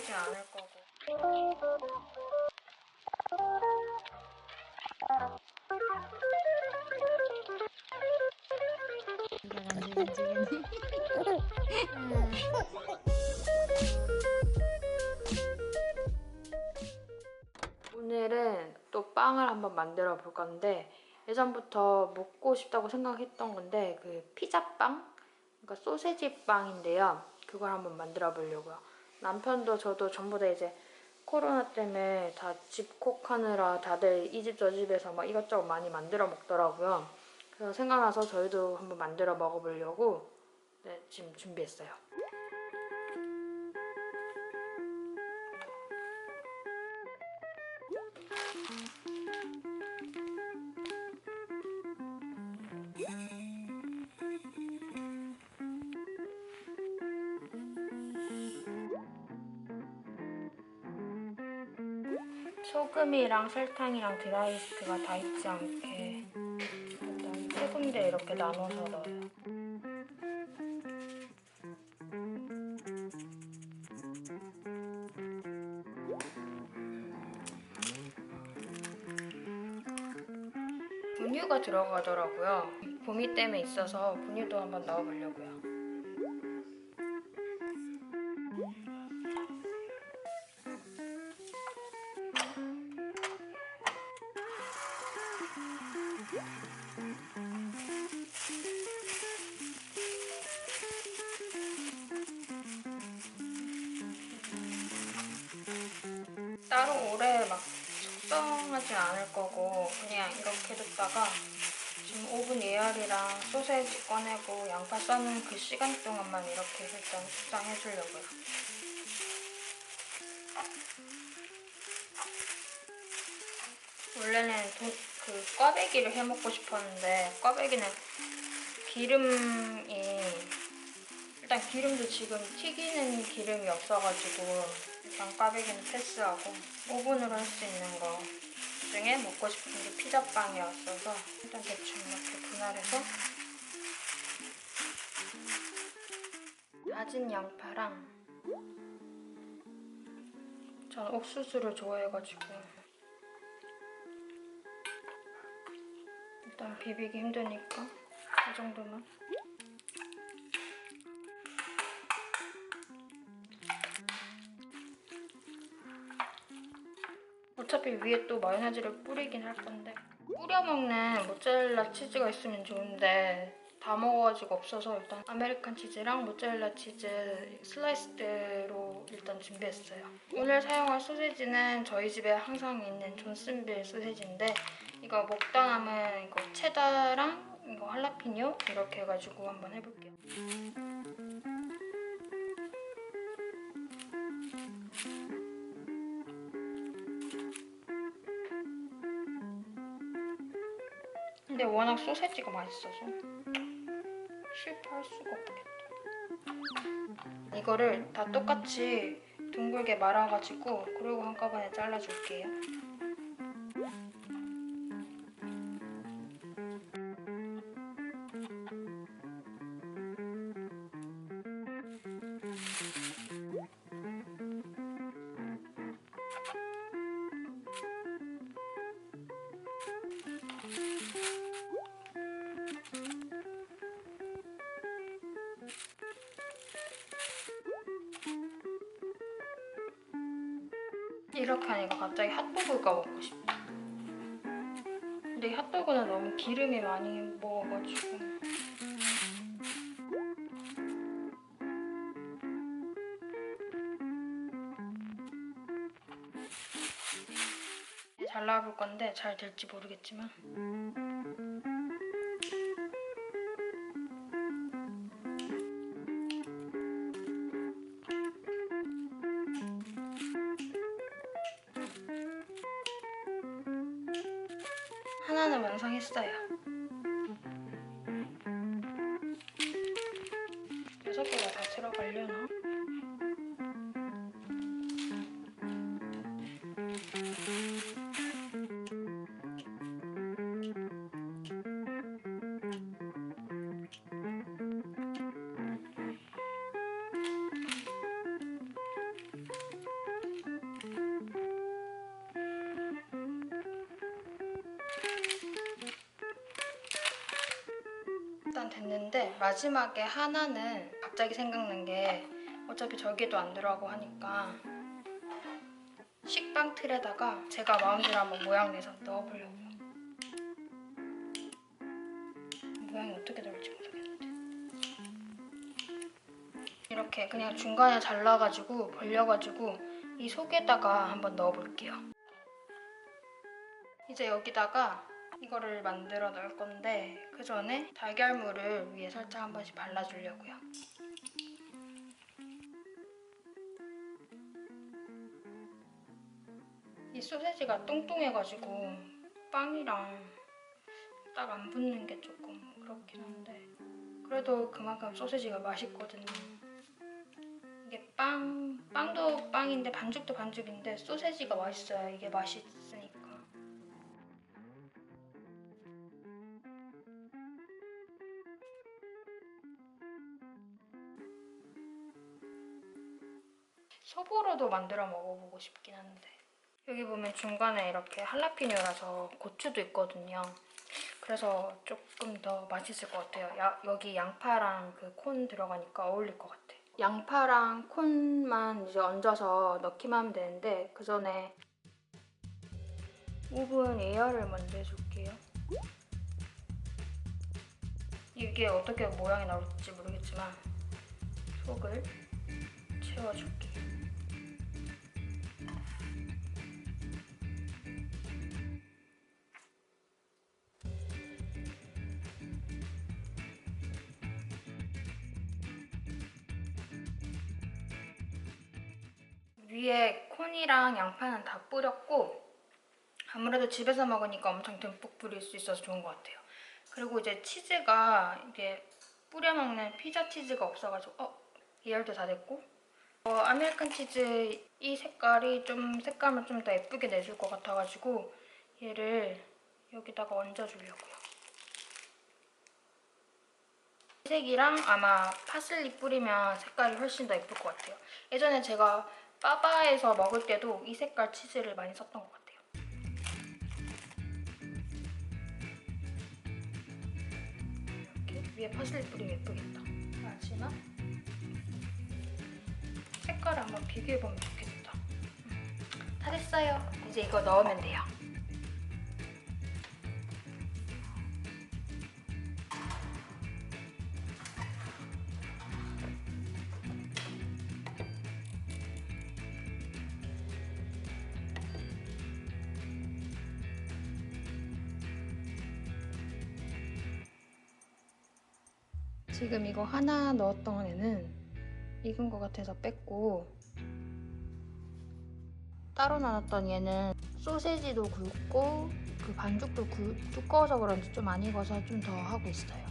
속상하지 않을 거고. 오늘은 또 빵을 한번 만들어 볼 건데 예전부터 먹고 싶다고 생각했던 건데 그 피자빵? 그러니까 소세지 빵인데요. 그걸 한번 만들어 보려고요. 남편도 저도 전부 다 이제 코로나 때문에 다 집콕하느라 다들 이 집 저 집에서 막 이것저것 많이 만들어 먹더라고요. 그래서 생각나서 저희도 한번 만들어 먹어보려고 네, 지금 준비했어요. 소금이랑 설탕이랑 드라이스트가 다 있지 않게 일단 세 군데 이렇게 나눠서 넣어요. 분유가 들어가더라고요. 봄이 때문에 있어서 분유도 한번 넣어보려고요. 따로 오래 막 숙성하진 않을 거고 그냥 이렇게 뒀다가 지금 오븐 예열이랑 소세지 꺼내고 양파 써는 그 시간 동안만 이렇게 일단 숙성해 주려고요. 원래는 도, 그 꽈배기를 해 먹고 싶었는데 꽈배기는 기름이 일단 기름도 지금 튀기는 기름이 없어가지고 일단 꽈배기는 패스하고 오븐으로 할 수 있는 거 중에 먹고 싶은 게 피자빵이었어서 일단 대충 이렇게 분할해서 다진 양파랑 저는 옥수수를 좋아해가지고 일단 비비기 힘드니까 이 정도만 어차피 위에 또 마요네즈를 뿌리긴 할 건데 뿌려 먹는 모짜렐라 치즈가 있으면 좋은데 다 먹어가지고 없어서 일단 아메리칸 치즈랑 모짜렐라 치즈 슬라이스대로 일단 준비했어요. 오늘 사용할 소세지는 저희 집에 항상 있는 존슨빌 소세지인데 이거 먹다 남은 이거 체다랑 이거 할라피뇨 이렇게 해가지고 한번 해볼게요. 소세지가 맛있어서 실패할 수가 없겠다. 이거를 다 똑같이 둥글게 말아가지고 그리고 한꺼번에 잘라줄게요. 이렇게 하니까 갑자기 핫도그가 먹고 싶다. 근데 이 핫도그는 너무 기름이 많이 먹어가지고 잘 나와볼 건데 잘 될지 모르겠지만 하나는 완성했어요. 됐는데 마지막에 하나는 갑자기 생각난 게 어차피 저기도 안 들어가고 하니까 식빵 틀에다가 제가 마음대로 한번 모양 내서 넣어보려고요. 모양이 어떻게 나올지 모르겠는데 이렇게 그냥 중간에 잘라가지고 벌려가지고 이 속에다가 한번 넣어볼게요. 이제 여기다가 이거를 만들어 넣을 건데 그 전에 달걀물을 위에 살짝 한 번씩 발라주려고요. 이 소세지가 뚱뚱해가지고 빵이랑 딱 안 붙는 게 조금 그렇긴 한데 그래도 그만큼 소세지가 맛있거든요. 이게 빵, 빵도 빵인데 반죽도 반죽인데 소세지가 맛있어요. 이게 맛 소보로도 만들어 먹어보고 싶긴 한데 여기 보면 중간에 이렇게 할라피뇨라서 고추도 있거든요. 그래서 조금 더 맛있을 것 같아요. 야- 여기 양파랑 그 콘 들어가니까 어울릴 것 같아. 양파랑 콘만 이제 얹어서 넣기만 하면 되는데 그 전에 오븐 에어를 먼저 해줄게요. 이게 어떻게 모양이 나올지 모르겠지만 속을 채워줄게요. 위에 콘이랑 양파는 다 뿌렸고 아무래도 집에서 먹으니까 엄청 듬뿍 뿌릴 수 있어서 좋은 것 같아요. 그리고 이제 치즈가 이게 뿌려 먹는 피자 치즈가 없어가지고 어 예열도 다 됐고 어, 아메리칸 치즈 이 색깔이 좀 색감을 좀 더 예쁘게 내줄 것 같아가지고 얘를 여기다가 얹어주려고요. 색이랑 아마 파슬리 뿌리면 색깔이 훨씬 더 예쁠 것 같아요. 예전에 제가 빠바에서 먹을 때도 이 색깔 치즈를 많이 썼던 것 같아요. 이렇게 위에 파슬리 뿌리면 예쁘겠다. 마지막 색깔을 한번 비교해보면 좋겠다. 음, 다 됐어요. 이제 이거 넣으면 돼요. 지금 이거 하나 넣었던 애는 익은 것 같아서 뺐고 따로 나눴던 얘는 소세지도 굵고 그 반죽도 굵, 두꺼워서 그런지 좀 안 익어서 좀 더 하고 있어요.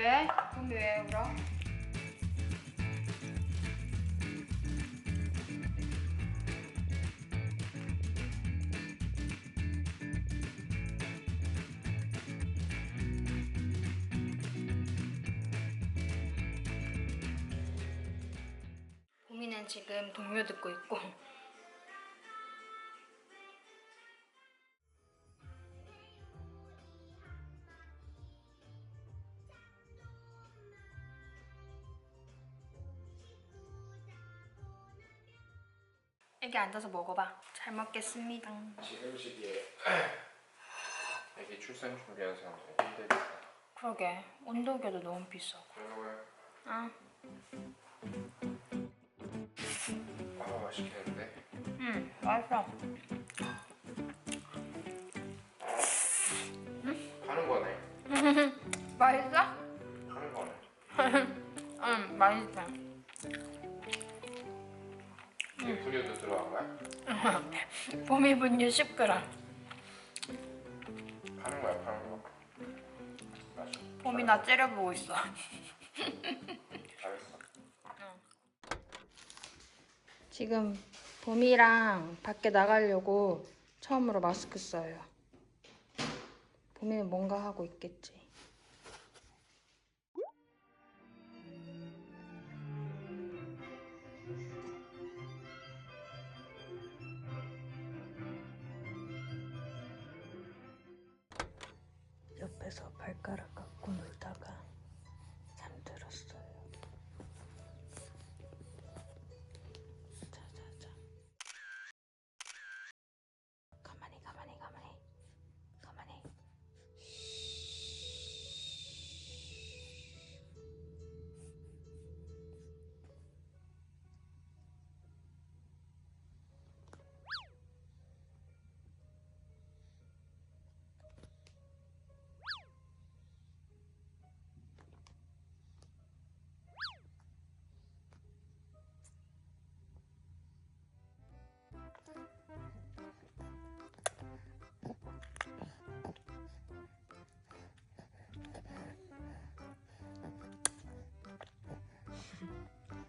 왜? 그럼 왜 울어? 보미는 지금 동요 듣고 있고 여기 앉아서 먹어봐. 잘 먹겠습니다. 지금 시기에 애기 출산 준비하는 사람들 힘들겠다. 그러게 온도계도 너무 비싸고. 그러고요. 아, 아 맛있겠는데. 음 맛있어. 파는 거네. 맛있어? 파는 거네. 응 맛있어. 봄이 분유 10g. 파는 거야 파는 거. 봄이 나 째려보고 있어. 잘했어. 지금 봄이랑 밖에 나가려고 처음으로 마스크 써요. 봄이는 뭔가 하고 있겠지. 옆에서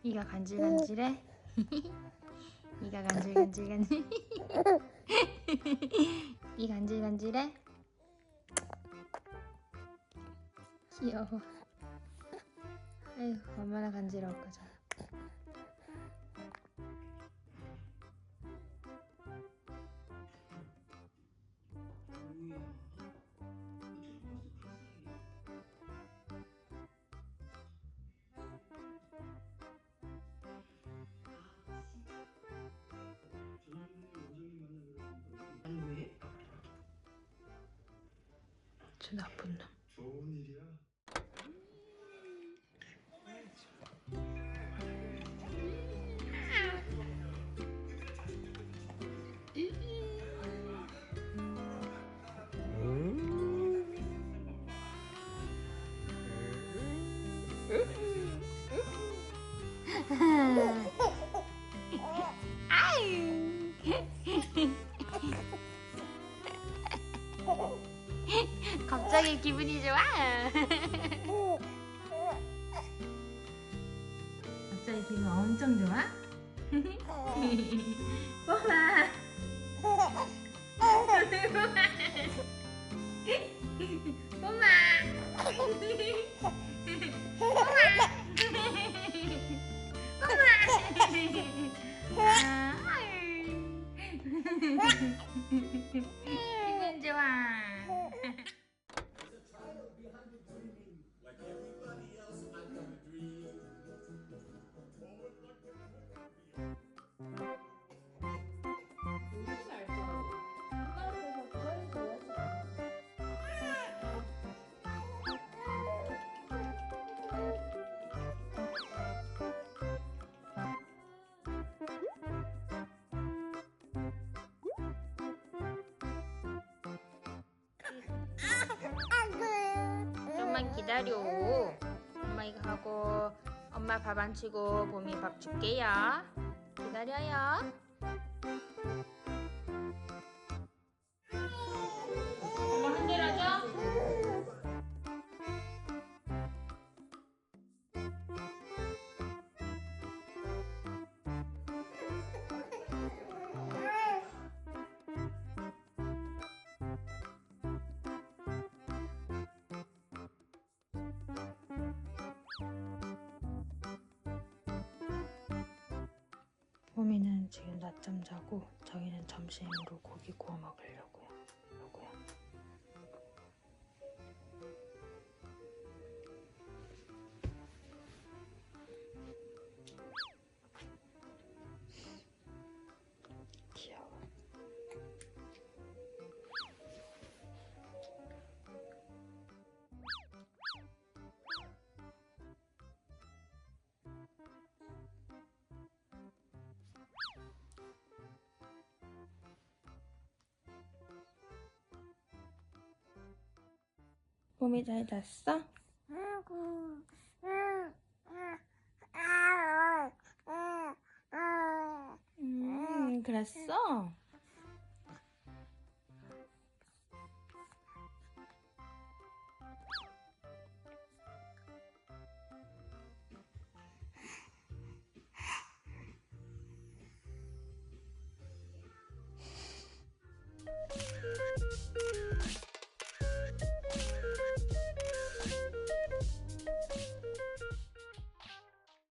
이가 간질간질해. 이가 간질간질간질. 이 간질간질해. 귀여워. 아휴 얼마나 간지러울까 자. 저 나쁜 놈. 좋은 일이야. 갑자 기 기분이 좋아. 갑자기 기분 엄청 좋아? 뽀마. 뽀마. 뽀마. 기분 좋아. 기다려. 엄마 이거 하고 엄마 밥 안 치고 봄이 밥 줄게요. 기다려요. 봄이는 지금 낮잠 자고 저희는 점심으로 고기 구워 먹으려고 봄이 잘 잤어? 음, 그랬어?